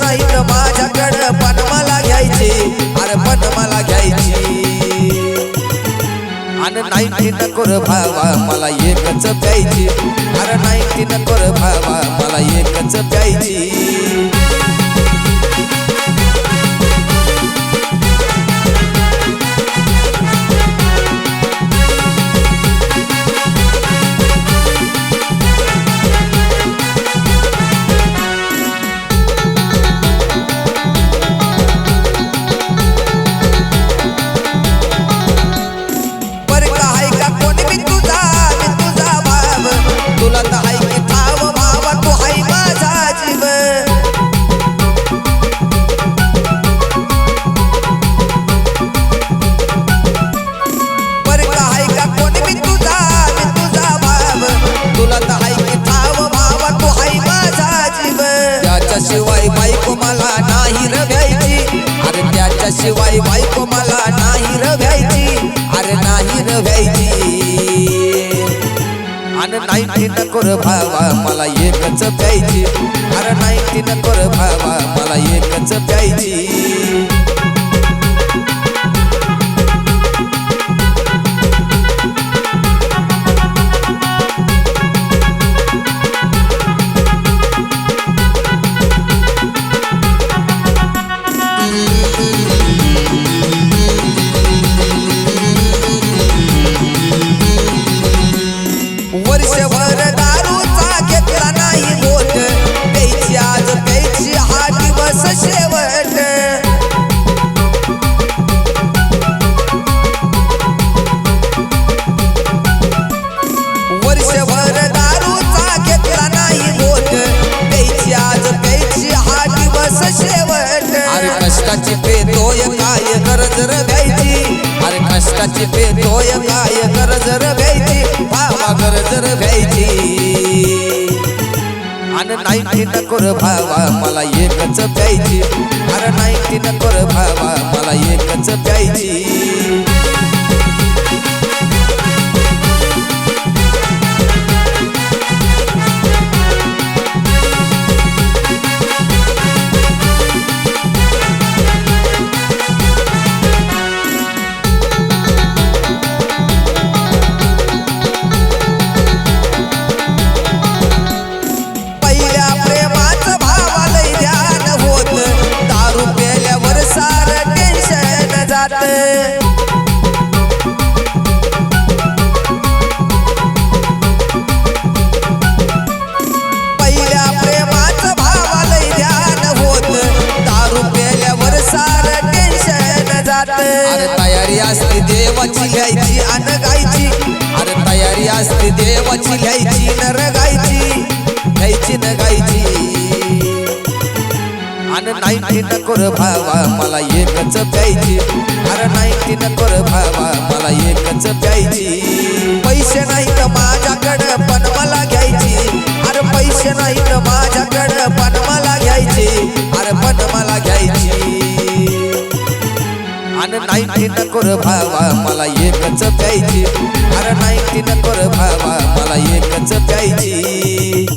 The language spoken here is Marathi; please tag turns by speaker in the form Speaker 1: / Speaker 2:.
Speaker 1: नाहीत माझ्याकडं पण मला घ्यायची. अरे पण मला घ्यायची. अरे नाही ती नकोर भावा मला एकच प्यायची. अरे नाही ती नकोर भावा मला एकच प्यायची. त्याच्याशिवाय बायको मला नाही र अरे त्याच्याशिवाय बायको मला नाही र अरे नाही र भ्यायची अरे नाईन्टी नको भावा मला एकच प्यायची. अरे नाईन्टी नकोर भावा मला एकच प्यायची. हा शेवट. वर्षभर दारूचा घेतला नाही बोट. प्यायची आज प्यायची हा दिवस शेवट. अरे कष्टाची पेतोय काय गरज र अरे कष्टाची पेतोय काय गरज र अरे नाईन्टी नको भावा मला एकच प्यायची. अरे नाईन्टी नको रे भावा मला एकच प्यायची. जात. अरे तयारी असते देवाची घ्यायची अन गायची. अरे तयारी असते देवाची घ्यायची नर गायची. घ्यायची न गायची अरे नाईन्टी नको भावा मला एकच प्यायची. अरे नाईन्टी नको रे भावा मला एकच प्यायची. पैसे नाही तर माझ्याकडं पण मला घ्यायची. अरे पैसे नाही तर माझ्याकडं पण मला घ्यायची. अरे पण मला घ्यायची. अरे नाईन्टी नको रे भावा मला एकच प्यायची. अरे नाईन्टी नको रे भावा मला एकच प्यायची.